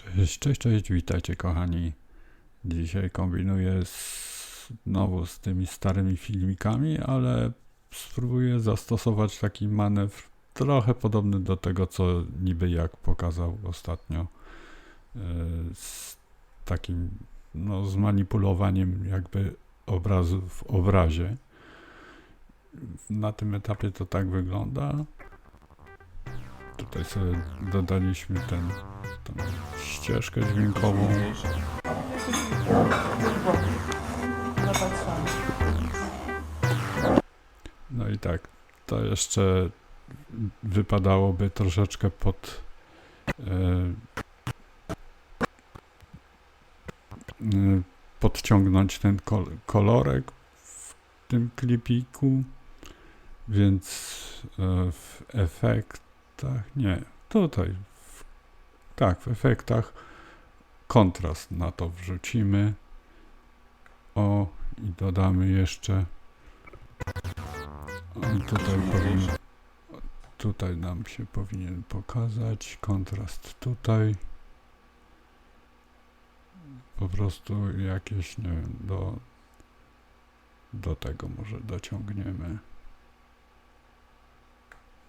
Cześć, cześć, cześć, witajcie kochani. Dzisiaj kombinuję znowu z tymi starymi filmikami, ale spróbuję zastosować taki manewr trochę podobny do tego, co niby jak pokazał ostatnio yy, z takim no, zmanipulowaniem jakby obrazu w obrazie. Na tym etapie to tak wygląda. Tutaj sobie dodaliśmy ten, tą ścieżkę dźwiękową. No i tak, to jeszcze wypadałoby troszeczkę pod e, podciągnąć ten kol kolorek w tym klipiku, więc e, w efektach, nie, tutaj, w, tak, w efektach kontrast na to wrzucimy. O, i dodamy jeszcze o, tutaj powinien, tutaj nam się powinien pokazać kontrast tutaj. Po prostu jakieś, nie wiem, do, do tego może dociągniemy.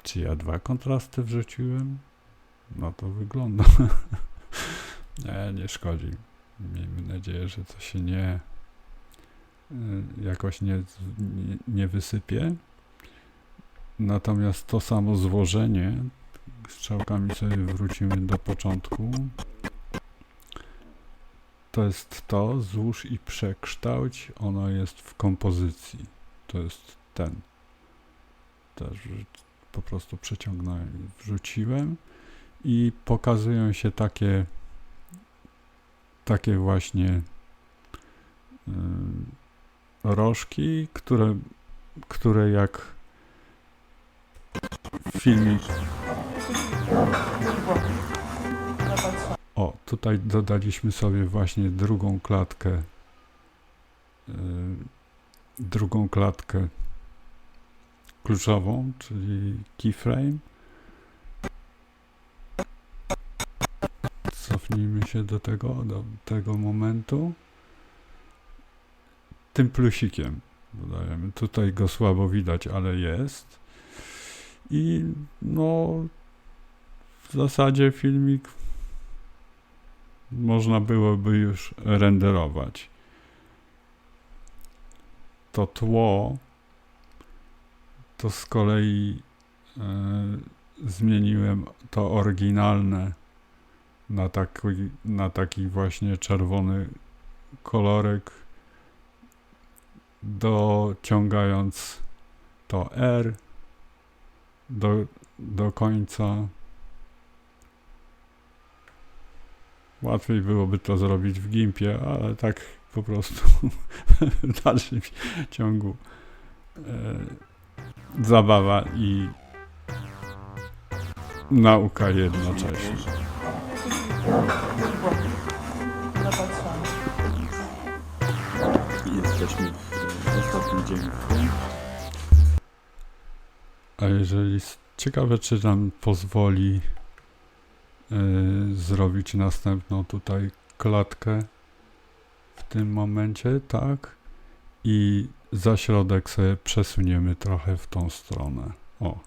Czy ja dwa kontrasty wrzuciłem? No to wygląda. nie, nie szkodzi. Miejmy nadzieję, że to się nie y, jakoś nie, nie, nie wysypie. Natomiast to samo złożenie strzałkami sobie wrócimy do początku. To jest to, złóż i przekształć. Ono jest w kompozycji. To jest ten. Też po prostu przeciągnąłem, wrzuciłem i pokazują się takie takie właśnie y, rożki, które, które jak filmik o, tutaj dodaliśmy sobie właśnie drugą klatkę y, drugą klatkę kluczową, czyli keyframe cofnijmy się do tego, do tego momentu. Tym plusikiem dodajemy. Tutaj go słabo widać, ale jest. I no, w zasadzie filmik można byłoby już renderować. To tło to z kolei e, zmieniłem to oryginalne na taki, na taki właśnie czerwony kolorek, dociągając to R do, do końca. Łatwiej byłoby to zrobić w Gimpie, ale tak po prostu w dalszym ciągu e, zabawa i nauka jednocześnie. Jesteśmy w ostatnim dzień. A jeżeli ciekawe, czy nam pozwoli y, zrobić następną tutaj klatkę w tym momencie, tak? I za środek sobie przesuniemy trochę w tą stronę. O.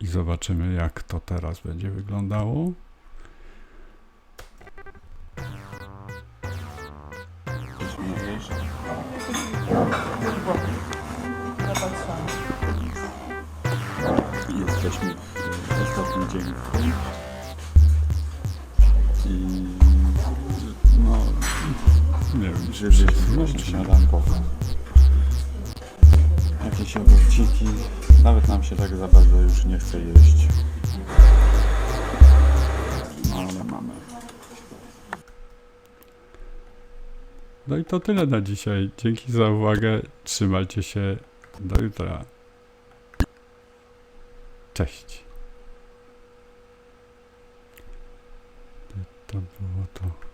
I zobaczymy, jak to teraz będzie wyglądało. Jesteśmy w ostatnim dzień. I Nie wiem, czy żywiliśmy przesunąć, się czy- śniadanko. Jakieś ogórciki. Nawet nam się tak za bardzo już nie chce jeść. No ale mamy. No i to tyle na dzisiaj. Dzięki za uwagę. Trzymajcie się. Do jutra. Cześć. To było to.